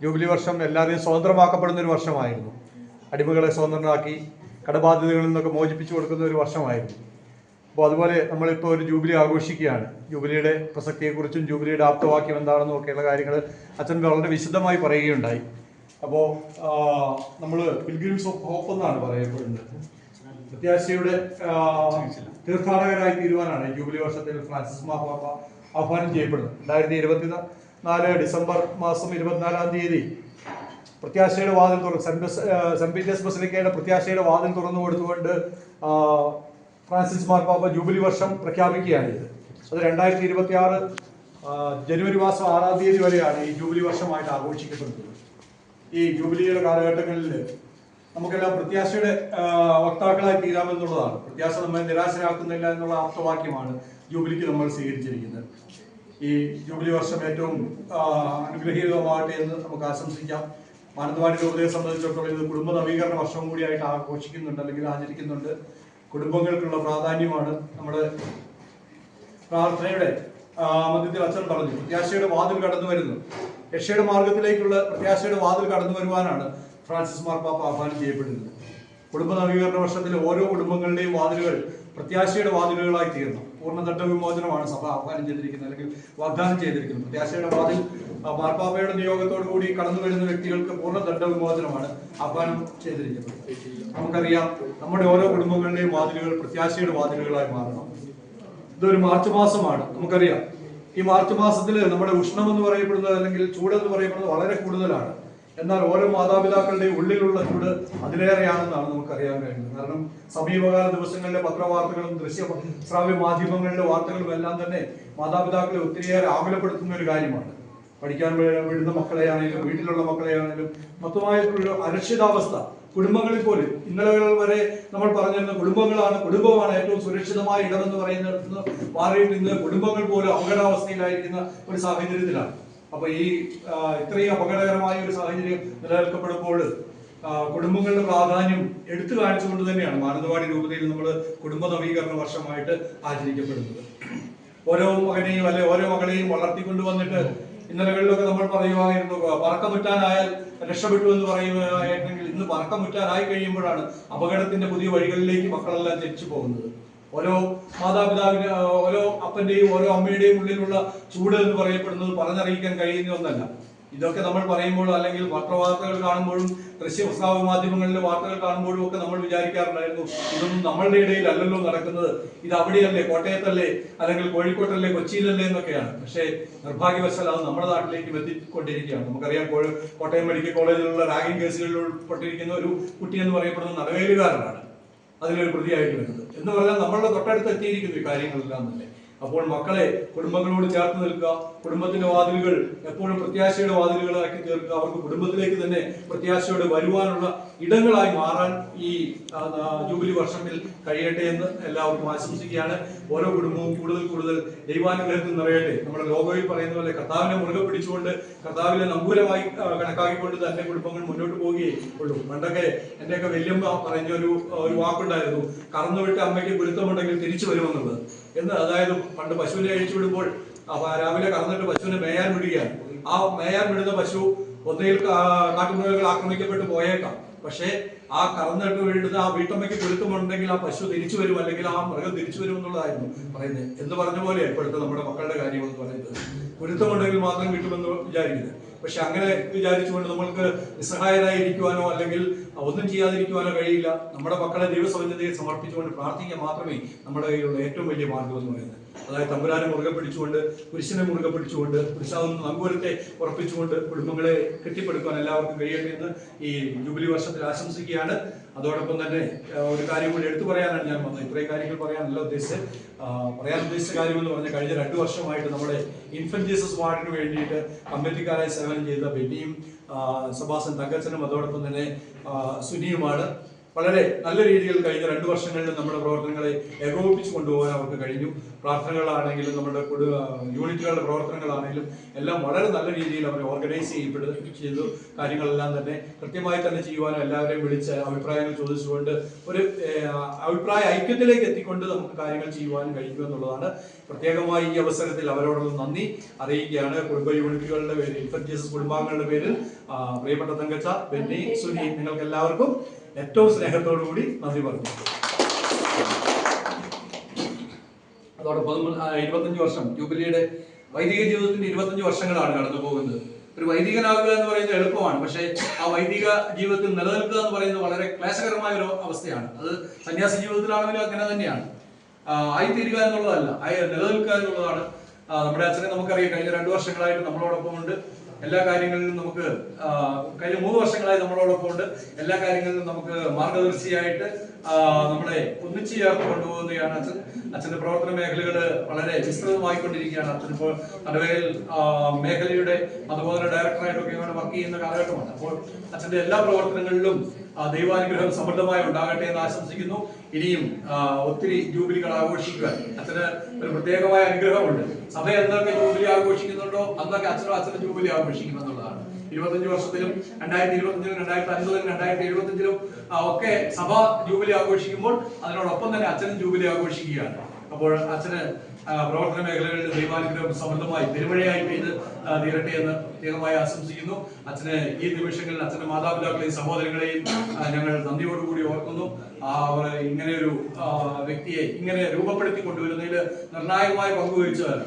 Jubilee വർഷം എല്ലാവരെയും സ്വതന്ത്രമാക്കപ്പെടുന്ന ഒരു വർഷമായിരുന്നു. അടിമകളെ സ്വതന്ത്രമാക്കി കടബാധ്യതകളിൽ നിന്നൊക്കെ മോചിപ്പിച്ചു കൊടുക്കുന്ന ഒരു വർഷമായിരുന്നു. അപ്പോൾ അതുപോലെ നമ്മളിപ്പോൾ ഒരു ജൂബിലി ആഘോഷിക്കുകയാണ്. ജൂബിലിയുടെ പ്രസക്തിയെക്കുറിച്ചും ജൂബിലിയുടെ ആപ്തവാക്യം എന്താണെന്നും ഒക്കെയുള്ള കാര്യങ്ങൾ അച്ഛൻ വളരെ വിശദമായി പറയുകയുണ്ടായി. അപ്പോൾ നമ്മൾ പിൽഗ്രിംസ് ഓഫ് ഹോപ്പ് എന്നാണ് പറയപ്പെടുന്നത്. പ്രത്യാശയുടെ തീർത്ഥാടകരായി തീരുവാനാണ് ജൂബിലി വർഷത്തിൽ ഫ്രാൻസിസ് മാപ്പാപ്പ ആഹ്വാനം ചെയ്യപ്പെടുന്നത്. രണ്ടായിരത്തി ഇരുപത്തി നാല് ഡിസംബർ മാസം ഇരുപത്തിനാലാം തീയതി. പ്രത്യാശയുടെ വാതിൽ തുറന്ന് സെന്റ് പീറ്റേഴ്സ് ബസിലിക്കയുടെ പ്രത്യാശയുടെ വാതിൽ തുറന്നു കൊടുത്തുകൊണ്ട് ഫ്രാൻസിസ് മാർപ്പാപ്പ ജൂബിലി വർഷം പ്രഖ്യാപിക്കുകയാണ് ഇത് അത് രണ്ടായിരത്തി ഇരുപത്തി ആറ് ജനുവരി മാസം ആറാം തീയതി വരെയാണ് ഈ ജൂബിലി വർഷമായിട്ട് ആഘോഷിക്കപ്പെടുന്നത്. ഈ ജൂബിലിയുടെ കാലഘട്ടങ്ങളിൽ നമുക്കെല്ലാം പ്രത്യാശയുടെ വക്താക്കളായി തീരാമെന്നുള്ളതാണ്. പ്രത്യാശ നമ്മെ നിരാശരാക്കുന്നില്ല എന്നുള്ള ആപ്തവാക്യമാണ് ജൂബിലിക്ക് നമ്മൾ സ്വീകരിച്ചിരിക്കുന്നത്. ഈ ജൂബിലി വർഷം ഏറ്റവും അനുഗ്രഹീതമാകട്ടെ എന്ന് നമുക്ക് ആശംസിക്കാം. മാനന്തവാടി രൂപതയെ സംബന്ധിച്ചിടത്തോളം ഇത് കുടുംബ നവീകരണ വർഷം കൂടിയായിട്ട് ആഘോഷിക്കുന്നുണ്ട് അല്ലെങ്കിൽ ആചരിക്കുന്നുണ്ട്. കുടുംബങ്ങൾക്കുള്ള പ്രാധാന്യമാണ് നമ്മുടെ പ്രാർത്ഥനയുടെ മധ്യത്തിൽ അച്ഛൻ പറഞ്ഞു. പ്രത്യാശയുടെ വാതിൽ കടന്നു വരുന്നു. രക്ഷയുടെ മാർഗത്തിലേക്കുള്ള പ്രത്യാശയുടെ വാതിൽ കടന്നു വരുവാനാണ് ഫ്രാൻസിസ് മാർപ്പാപ്പ ആഹ്വാനം ചെയ്യപ്പെടുന്നത്. കുടുംബ നവീകരണ വർഷത്തിലെ ഓരോ കുടുംബങ്ങളുടെയും വാതിലുകൾ പ്രത്യാശയുടെ വാതിലുകളായി തീർന്നു. പൂർണദണ്ഡ വിമോചനമാണ് സഭ ആഹ്വാനം ചെയ്തിരിക്കുന്നത് അല്ലെങ്കിൽ വാഗ്ദാനം ചെയ്തിരിക്കുന്നത്. പ്രത്യാശയുടെ വാതിൽ മാർപ്പാപ്പയുടെ നിയോഗത്തോടു കൂടി കടന്നു വരുന്ന വ്യക്തികൾക്ക് പൂർണദണ്ഡ വിമോചനമാണ് ആഹ്വാനം ചെയ്തിരിക്കുന്നത്. നമുക്കറിയാം നമ്മുടെ ഓരോ കുടുംബങ്ങളുടെയും വാതിലുകൾ പ്രത്യാശയുടെ വാതിലുകളായി മാറണം. ഇതൊരു മാർച്ച് മാസമാണ് നമുക്കറിയാം. ഈ മാർച്ച് മാസത്തിൽ നമ്മുടെ ഉഷ്ണം എന്ന് പറയപ്പെടുന്നത് അല്ലെങ്കിൽ ചൂട് എന്ന് പറയപ്പെടുന്നത് വളരെ കൂടുതലാണ്. എന്നാൽ ഓരോ മാതാപിതാക്കളുടെ ഉള്ളിലുള്ള ചൂട് അതിലേറെയാണെന്നാണ് നമുക്കറിയാൻ കഴിയുന്നത്. കാരണം സമീപകാല ദിവസങ്ങളിലെ പത്രവാർത്തകളും ദൃശ്യ ശ്രാവ്യ മാധ്യമങ്ങളിലെ വാർത്തകളും എല്ലാം തന്നെ മാതാപിതാക്കളെ ഒത്തിരിയേറെ ആകുലപ്പെടുത്തുന്ന ഒരു കാര്യമാണ്. പഠിക്കാൻ വിടുന്ന മക്കളെയാണെങ്കിലും വീട്ടിലുള്ള മക്കളെയാണെങ്കിലും മൊത്തമായിട്ടുള്ള അരക്ഷിതാവസ്ഥ. കുടുംബങ്ങളിൽ പോലും ഇന്നലെ വരെ നമ്മൾ പറഞ്ഞിരുന്ന കുടുംബങ്ങളാണ് കുടുംബമാണ് ഏറ്റവും സുരക്ഷിതമായ ഇടമെന്ന് നിന്ന് മാറിയിട്ട് ഇന്ന് കുടുംബങ്ങൾ പോലും അപകടാവസ്ഥയിലായിരിക്കുന്ന ഒരു സാഹചര്യത്തിലാണ്. അപ്പൊ ഈ ഇത്രയും അപകടകരമായ ഒരു സാഹചര്യം നിലനിൽക്കപ്പെടുമ്പോൾ കുടുംബങ്ങളുടെ പ്രാധാന്യം എടുത്തു കാണിച്ചുകൊണ്ട് തന്നെയാണ് മാനന്തവാടി രൂപതയിൽ നമ്മൾ കുടുംബ നവീകരണ വർഷമായിട്ട് ആചരിക്കപ്പെടുന്നത്. ഓരോ മകനെയും അല്ലെ ഓരോ മകളെയും വളർത്തിക്കൊണ്ട് വന്നിട്ട് ഇന്നലകളിലൊക്കെ നമ്മൾ പറയുമായിരുന്നു പറക്കമുറ്റാനായാൽ രക്ഷപ്പെട്ടു എന്ന് പറയുകയായിരുന്നെങ്കിൽ ഇന്ന് പറക്കം മുറ്റാനായി കഴിയുമ്പോഴാണ് അപകടത്തിന്റെ പുതിയ വഴികളിലേക്ക് മക്കളെല്ലാം തിരിച്ചു പോകുന്നത്. ഓരോ മാതാപിതാവിന് ഓരോ അപ്പന്റെയും ഓരോ അമ്മയുടെയും ഉള്ളിലുള്ള ചൂട് എന്ന് പറയപ്പെടുന്നത് പറഞ്ഞറിയിക്കാൻ കഴിയുന്ന ഒന്നല്ല. ഇതൊക്കെ നമ്മൾ പറയുമ്പോൾ അല്ലെങ്കിൽ പത്രവാർത്തകൾ കാണുമ്പോഴും ദൃശ്യ പ്രസ്താവ മാധ്യമങ്ങളിലെ വാർത്തകൾ കാണുമ്പോഴും ഒക്കെ നമ്മൾ വിചാരിക്കാറുണ്ടായിരുന്നു ഇതൊന്നും നമ്മളുടെ ഇടയിൽ അല്ലല്ലോ നടക്കുന്നത്. ഇത് അവിടെയല്ലേ കോട്ടയത്തല്ലേ അല്ലെങ്കിൽ കോഴിക്കോട്ടല്ലേ കൊച്ചിയിലല്ലേ എന്നൊക്കെയാണ്. പക്ഷേ നിർഭാഗ്യവശാൽ അത് നമ്മുടെ നാട്ടിലേക്കും എത്തിക്കൊണ്ടിരിക്കുകയാണ്. നമുക്കറിയാം കോട്ടയം മെഡിക്കൽ കോളേജിലുള്ള റാഗിംഗ് കേസുകളിൽ ഉൾപ്പെട്ടിരിക്കുന്ന ഒരു കുട്ടി എന്ന് പറയപ്പെടുന്ന നടവേലുകാരനാണ്. അതിലൊരു പ്രതിയായിട്ട് വരുന്നത്. എന്ന് പറഞ്ഞാൽ നമ്മളുടെ തൊട്ടടുത്ത് എത്തിയിരിക്കുന്നു ഈ കാര്യങ്ങളെല്ലാം തന്നെ. അപ്പോൾ മക്കളെ കുടുംബങ്ങളോട് ചേർത്ത് നിൽക്കുക. കുടുംബത്തിന്റെ വാതിലുകൾ എപ്പോഴും പ്രത്യാശയുടെ വാതിലുകളാക്കി തീർക്കുക. അവർക്ക് കുടുംബത്തിലേക്ക് തന്നെ പ്രത്യാശയോടെ വരുവാനുള്ള ഇടങ്ങളായി മാറാൻ ഈ ജൂബിലി വർഷത്തിൽ കഴിയട്ടെ എന്ന് എല്ലാവർക്കും ആശംസിക്കുകയാണ്. ഓരോ കുടുംബവും കൂടുതൽ കൂടുതൽ ദൈവാനുഗ്രഹത്തിൽ നിറയട്ടെ. നമ്മുടെ ലോകോയിൽ പറയുന്ന പോലെ കർത്താവിനെ മുറുകെ പിടിച്ചുകൊണ്ട് കർത്താവിനെ നമ്പൂരമായി കണക്കാക്കിക്കൊണ്ട് തന്നെ കുടുംബങ്ങൾ മുന്നോട്ട് പോവുകയേ ഉള്ളൂ. പണ്ടൊക്കെ എന്റെയൊക്കെ വല്യമ്മ പറഞ്ഞ ഒരു ഒരു വാക്കുണ്ടായിരുന്നു. കറന്നുവിട്ട് അമ്മയ്ക്ക് ഗുരുത്തമുണ്ടെങ്കിൽ തിരിച്ചു വരുമെന്നുള്ളത്. എന്ന് അതായത് പണ്ട് പശുവിനെ അഴിച്ചു വിടുമ്പോൾ രാവിലെ കറന്നിട്ട് പശുവിനെ മേയാൻ വിടുകയാണ്. ആ മേയാൻ വിടുന്ന പശു ഒന്നിൽ കാട്ടുമൃഗങ്ങൾ ആക്രമിക്കപ്പെട്ട് പോയേക്കാം. പക്ഷേ ആ കറന്നിട്ട് വീഴുന്ന ആ വീട്ടമ്മയ്ക്ക് പൊരുത്തമുണ്ടെങ്കിൽ ആ പശു തിരിച്ചു വരും അല്ലെങ്കിൽ ആ മൃഗം തിരിച്ചു വരും എന്നുള്ളതായിരുന്നു പറയുന്നത്. എന്ന് പറഞ്ഞ പോലെ ഇപ്പോഴത്തെ നമ്മുടെ മക്കളുടെ കാര്യം എന്ന് പറയുന്നത്. പൊരുത്തമുണ്ടെങ്കിൽ മാത്രം കിട്ടുമെന്ന് വിചാരിക്കുന്നത് പക്ഷെ അങ്ങനെ വിചാരിച്ചുകൊണ്ട് നമ്മൾക്ക് നിസ്സഹായരായി ഇരിക്കുവാനോ അല്ലെങ്കിൽ ഒന്നും ചെയ്യാതിരിക്കുവാനോ കഴിയില്ല. നമ്മുടെ മക്കളെ ദൈവസമന്യതയിൽ സമർപ്പിച്ചുകൊണ്ട് പ്രാർത്ഥിക്കുക മാത്രമേ നമ്മുടെ കയ്യിലുള്ള ഏറ്റവും വലിയ മാർഗം എന്ന് പറയുന്നത്. അതായത് തമ്പുരാനെ മുറുകെ പിടിച്ചുകൊണ്ട് പുരുഷനെ മുറുകെ പിടിച്ചുകൊണ്ട് പുരുഷാവുന്ന നങ്കൂരത്തെ ഉറപ്പിച്ചുകൊണ്ട് കുടുംബങ്ങളെ കെട്ടിപ്പടുക്കുവാൻ എല്ലാവർക്കും കഴിയട്ടെ എന്ന് ഈ ജൂബിലി വർഷത്തിൽ ആശംസിക്കുകയാണ്. അതോടൊപ്പം തന്നെ ഒരു കാര്യം കൂടി എടുത്തു പറയാനാണ് ഞാൻ വന്നത്. ഇത്രയും കാര്യങ്ങൾ പറയാനല്ല ഉദ്ദേശിച്ച് പറയാൻ ഉദ്ദേശിച്ച കാര്യം എന്ന് പറഞ്ഞാൽ കഴിഞ്ഞ രണ്ടു വർഷമായിട്ട് നമ്മുടെ ഇൻഫന്റ് ജീസസ് വാർഡിന് വേണ്ടിയിട്ട് കമ്മിറ്റിക്കാരായി സേവനം ചെയ്ത ബെന്നിയും സബാസൻ തങ്കച്ചനും അതോടൊപ്പം തന്നെ സുനിയുമാണ്. വളരെ നല്ല രീതിയിൽ കഴിഞ്ഞ രണ്ട് വർഷങ്ങളിൽ നമ്മുടെ പ്രവർത്തനങ്ങളെ ഏകോപിപ്പിച്ചു കൊണ്ടുപോകാൻ അവർക്ക് കഴിഞ്ഞു. പ്രാർത്ഥനകളാണെങ്കിലും നമ്മുടെ യൂണിറ്റുകളുടെ പ്രവർത്തനങ്ങളാണെങ്കിലും എല്ലാം വളരെ നല്ല രീതിയിൽ അവർ ഓർഗനൈസ് ചെയ്യപ്പെടുക ചെയ്തു. കാര്യങ്ങളെല്ലാം തന്നെ കൃത്യമായി തന്നെ ചെയ്യുവാനും എല്ലാവരെയും വിളിച്ച് അഭിപ്രായങ്ങൾ ചോദിച്ചുകൊണ്ട് ഒരു അഭിപ്രായ ഐക്യത്തിലേക്ക് എത്തിക്കൊണ്ട് നമുക്ക് കാര്യങ്ങൾ ചെയ്യുവാനും കഴിഞ്ഞു എന്നുള്ളതാണ്. പ്രത്യേകമായി ഈ അവസരത്തിൽ അവരോടുള്ള നന്ദി അറിയിക്കുകയാണ്. കുടുംബ യൂണിറ്റുകളുടെ പേരിൽ ജീസസ് കുടുംബാംഗങ്ങളുടെ പേരിൽ പ്രിയപ്പെട്ട തങ്കച്ച ബെന്നി സുനി നിങ്ങൾക്ക് എല്ലാവർക്കും ഏറ്റവും സ്നേഹത്തോടു കൂടി നന്ദി പറഞ്ഞു. അതോടൊപ്പം ഇരുപത്തഞ്ച് വർഷം ജൂബിലിയുടെ വൈദിക ജീവിതത്തിന്റെ ഇരുപത്തഞ്ച് വർഷങ്ങളാണ് കടന്നു പോകുന്നത്. ഒരു വൈദികനാകുക എന്ന് പറയുന്നത് എളുപ്പമാണ് പക്ഷേ ആ വൈദിക ജീവിതത്തിൽ നിലനിൽക്കുക എന്ന് പറയുന്നത് വളരെ ക്ലേശകരമായ ഒരു അവസ്ഥയാണ്. അത് സന്യാസി ജീവിതത്തിലാണെങ്കിലും അങ്ങനെ തന്നെയാണ്. ആയി ആയിത്തീരുക എന്നുള്ളതല്ല ആയി നിലനിൽക്കുക എന്നുള്ളതാണ്. നമ്മുടെ അച്ഛനെ നമുക്കറിയാം കഴിഞ്ഞ രണ്ടു വർഷങ്ങളായിട്ട് നമ്മളോടൊപ്പം ഉണ്ട്. എല്ലാ കാര്യങ്ങളിലും നമുക്ക് കഴിഞ്ഞ മൂന്ന് വർഷങ്ങളായി നമ്മളോടൊപ്പം ഉണ്ട്. എല്ലാ കാര്യങ്ങളിലും നമുക്ക് മാർഗദർശിയായിട്ട് നമ്മളെ ഒന്നിച്ചു ചേർത്ത് കൊണ്ടുപോകുകയാണ് അച്ഛൻ. അച്ഛന്റെ പ്രവർത്തന മേഖലകൾ വളരെ വിസ്തൃതമായിക്കൊണ്ടിരിക്കുകയാണ്. അച്ഛൻ ഇപ്പോൾ കടവയിൽ മേഖലയുടെ അതുപോലെ ഡയറക്ടറായിട്ടൊക്കെ ഇങ്ങനെ വർക്ക് ചെയ്യുന്ന കാലഘട്ടമാണ് അപ്പോൾ അച്ഛന്റെ എല്ലാ പ്രവർത്തനങ്ങളിലും ദൈവാനുഗ്രഹം സമൃദ്ധമായി ഉണ്ടാകട്ടെ എന്ന് ആശംസിക്കുന്നു. ഇനിയും ഒത്തിരി ജൂബിലികൾ ആഘോഷിക്കുക അച്ഛന് ഒരു പ്രത്യേകമായ അനുഗ്രഹമുണ്ട്. സഭ എന്തൊക്കെ ജൂബിലി ആഘോഷിക്കുന്നുണ്ടോ? അന്നൊക്കെ അച്ഛനും അച്ഛനും ജൂബിലി ആഘോഷിക്കും എന്നുള്ളതാണ് ഇരുപത്തഞ്ച് വർഷത്തിലും രണ്ടായിരത്തി ഇരുപത്തഞ്ചിലും രണ്ടായിരത്തി അൻപതിലും രണ്ടായിരത്തി എഴുപത്തഞ്ചിലും ഒക്കെ സഭ ജൂബിലി ആഘോഷിക്കുമ്പോൾ അതിനോടൊപ്പം തന്നെ അച്ഛനും ജൂബിലി ആഘോഷിക്കുകയാണ്. അപ്പോൾ അച്ഛന് പ്രവർത്തന മേഖലകളിൽ ദൈവാനുഗ്രഹം സമൃദ്ധമായി പെരുമഴയായി പെയ്ത് തീരട്ടെ എന്ന് പ്രത്യേകമായി ആശംസിക്കുന്നു. അച്ഛന് ഈ നിമിഷങ്ങളിൽ അച്ഛന്റെ മാതാപിതാക്കളെയും സഹോദരങ്ങളെയും ഞങ്ങൾ നന്ദിയോടുകൂടി ഓർക്കുന്നു. ഇങ്ങനെ ഒരു വ്യക്തിയെ ഇങ്ങനെ രൂപപ്പെടുത്തി കൊണ്ടുവരുന്നതിൽ നിർണായകമായി പങ്കുവഹിച്ചവരാണ്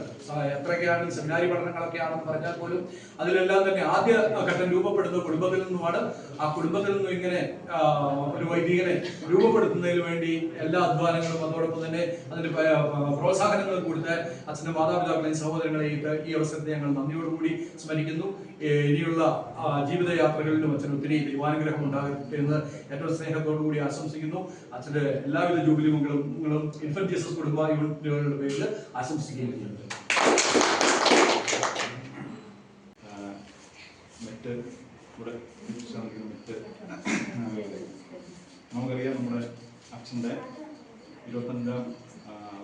എത്രയൊക്കെയാണ് സെമിനാരി പഠനങ്ങളൊക്കെ ആണെന്ന് പറഞ്ഞാൽ പോലും അതിലെല്ലാം തന്നെ ആദ്യ ഘട്ടം രൂപപ്പെടുന്നത് കുടുംബത്തിൽ നിന്നുമാണ്. ആ കുടുംബത്തിൽ നിന്നും ഇങ്ങനെ ഒരു വൈദികനെ രൂപപ്പെടുത്തുന്നതിന് വേണ്ടി എല്ലാ അധ്വാനങ്ങളും അതോടൊപ്പം തന്നെ അതിന്റെ പ്രോത്സാഹനങ്ങൾ കൊടുത്ത അച്ഛന്റെ മാതാപിതാക്കളെയും സഹോദരങ്ങളെയും ഈ അവസരത്തെ ഞങ്ങൾ നന്ദിയോടുകൂടി സ്മരിക്കുന്നു. ഇനിയുള്ള ജീവിത ജീവിതയാത്രകളിലും അച്ഛൻ ഒത്തിരി ദൈവാനുഗ്രഹം ഉണ്ടാകട്ടെ എന്ന് ഏറ്റവും സ്നേഹത്തോടു കൂടി ആശംസിക്കുന്നു. അച്ഛന്റെ എല്ലാവിധ ജൂബിലി മംഗളങ്ങളും ഇൻഫന്റ് ജീസസ് കുടുംബ യൂണിറ്റുകളുടെ പേരിൽ ആശംസിക്കുകയും ചെയ്യുന്നു ആഹ് മറ്റ് ഇവിടെ മറ്റ് നമുക്കറിയാം നമ്മുടെ അച്ഛന്റെ ഇരുപത്തഞ്ചാം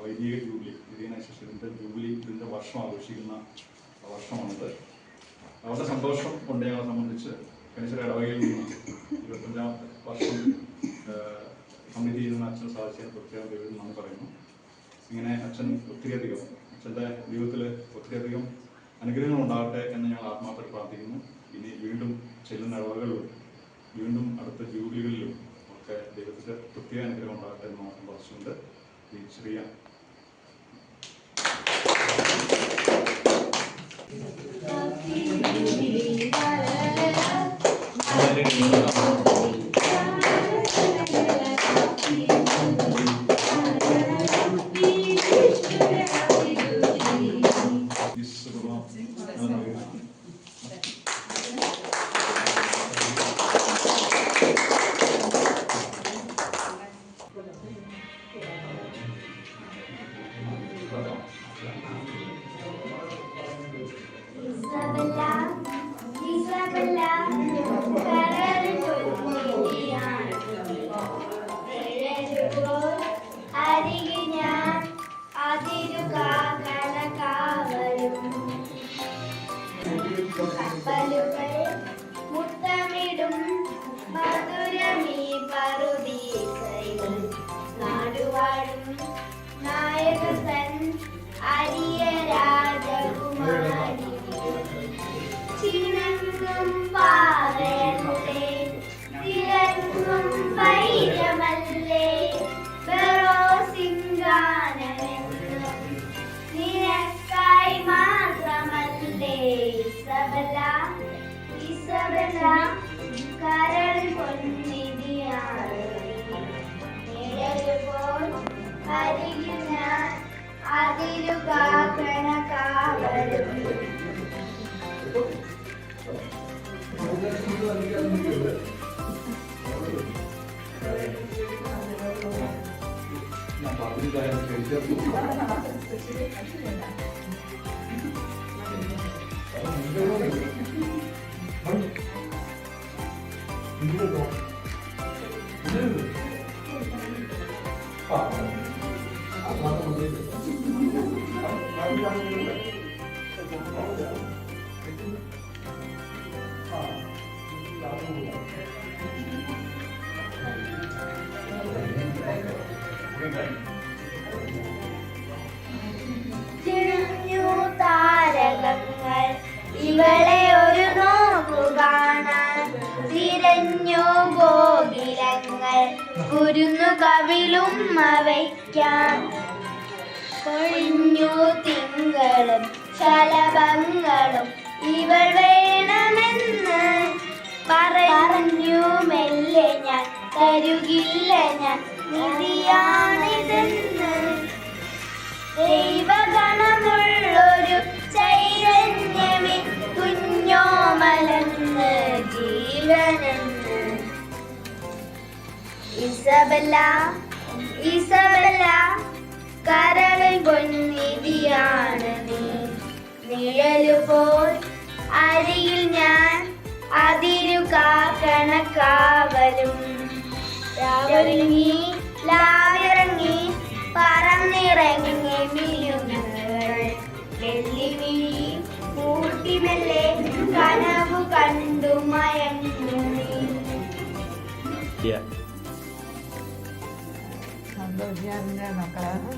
വൈദിക ജൂബിലി വൈദികനാശിഷ്യത്തിന്റെ ജൂബിലി ഇതിന്റെ വർഷം ആഘോഷിക്കുന്ന വർഷമാണിത്. അവരുടെ സന്തോഷം ഉണ്ട് ഞങ്ങളെ സംബന്ധിച്ച് കനിശ്വര ഇടവകയിൽ നിന്ന് ഇരുപത്തഞ്ചാം വർഷം സമിതിയിൽ ചെയ്യുന്ന അച്ഛൻ സാധിച്ചതിന് പ്രത്യേകം ദൈവം നന്ദി പറയുന്നു. ഇങ്ങനെ അച്ഛൻ ഒത്തിരിയധികം അച്ഛന്റെ ജീവിതത്തിൽ ഒത്തിരിയധികം അനുഗ്രഹങ്ങൾ ഉണ്ടാകട്ടെ എന്ന് ഞങ്ങൾ ആത്മാർത്ഥത്തിൽ പ്രാർത്ഥിക്കുന്നു. ഇനി വീണ്ടും ചെല്ലുന്ന ഇടവകളിലും വീണ്ടും അടുത്ത ജൂബിലികളിലും ഒക്കെ ദൈവത്തിന്റെ പ്രത്യേക അനുഗ്രഹം ഉണ്ടാകട്ടെ എന്ന് മാത്രം പറഞ്ഞുകൊണ്ട് ഈ ചെറിയ അതിരു കാക്കണ കാവലും ഞാൻ താരകങ്ങൾ ഇവളെ ഒരു നോക്കു കാണാൻ. തിരഞ്ഞു ഗോകിലങ്ങൾ കുരുന്നു കവിളും അവയ്ക്കാൻ. കൊഴിഞ്ഞു തിങ്കളും ശലഭങ്ങളും ഇവൾ വേണമെന്ന് പറഞ്ഞു മെല്ലെ ഞാൻ. തരുകില്ല ഞാൻ. നിധിയാണിതെന്ന് ദൈവഗണമുള്ളൊരു ചൈതന്യമേ കുഞ്ഞോമലെന്ന് ജീവനെന്ന്. ഇസബല്ല ഇസബല്ല കരളിൽ പൊന്നിധിയാണ് നീ. നിഴലുപോൽ അരിയിൽ ഞാൻ അതിരു കാക്കണ കാവലും രാവിറങ്ങി ലാവിറങ്ങി പറന്നിറങ്ങി മിഴിയുങ്ങൾ വെള്ളിമിഴി കൂട്ടിമെല്ലെ കനവു കണ്ടു മയങ്ങു നീ. സന്തോഷിയാറിന്റെ മക്കളാണ്